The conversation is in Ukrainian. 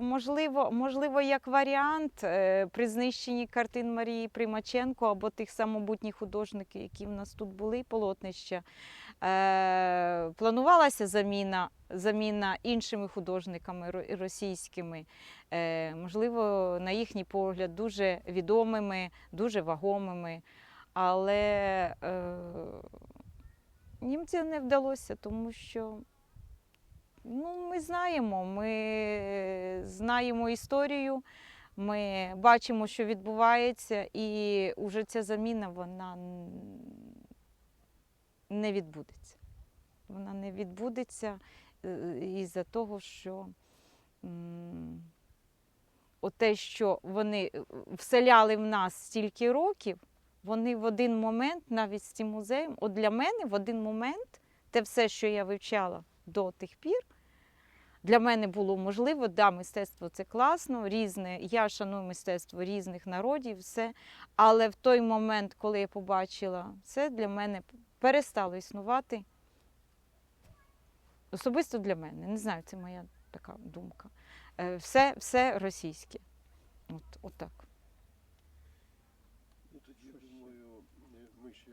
можливо, можливо, як варіант е, при знищенні картин Марії Примаченко або тих самобутніх художників, які в нас тут були, полотнища, е, планувалася заміна, заміна іншими художниками російськими, е, можливо, на їхній погляд, дуже відомими, дуже вагомими. Але е, їм не вдалося, тому що ну, ми знаємо, ми знаємо історію, ми бачимо, що відбувається, і вже ця заміна вона не відбудеться. Вона не відбудеться е, із-за того, що те, що вони е, вселяли в нас стільки років, вони в один момент, навіть з цим музеєм, от для мене в один момент те все, що я вивчала до тих пір, для мене було можливо. Да, мистецтво це класно, різне. Я шаную мистецтво різних народів, все. Але в той момент, коли я побачила це, для мене перестало існувати. Особисто для мене. Не знаю, це моя така думка. Е, все все російське. От, от так. Ну тоді, думаю, ми ще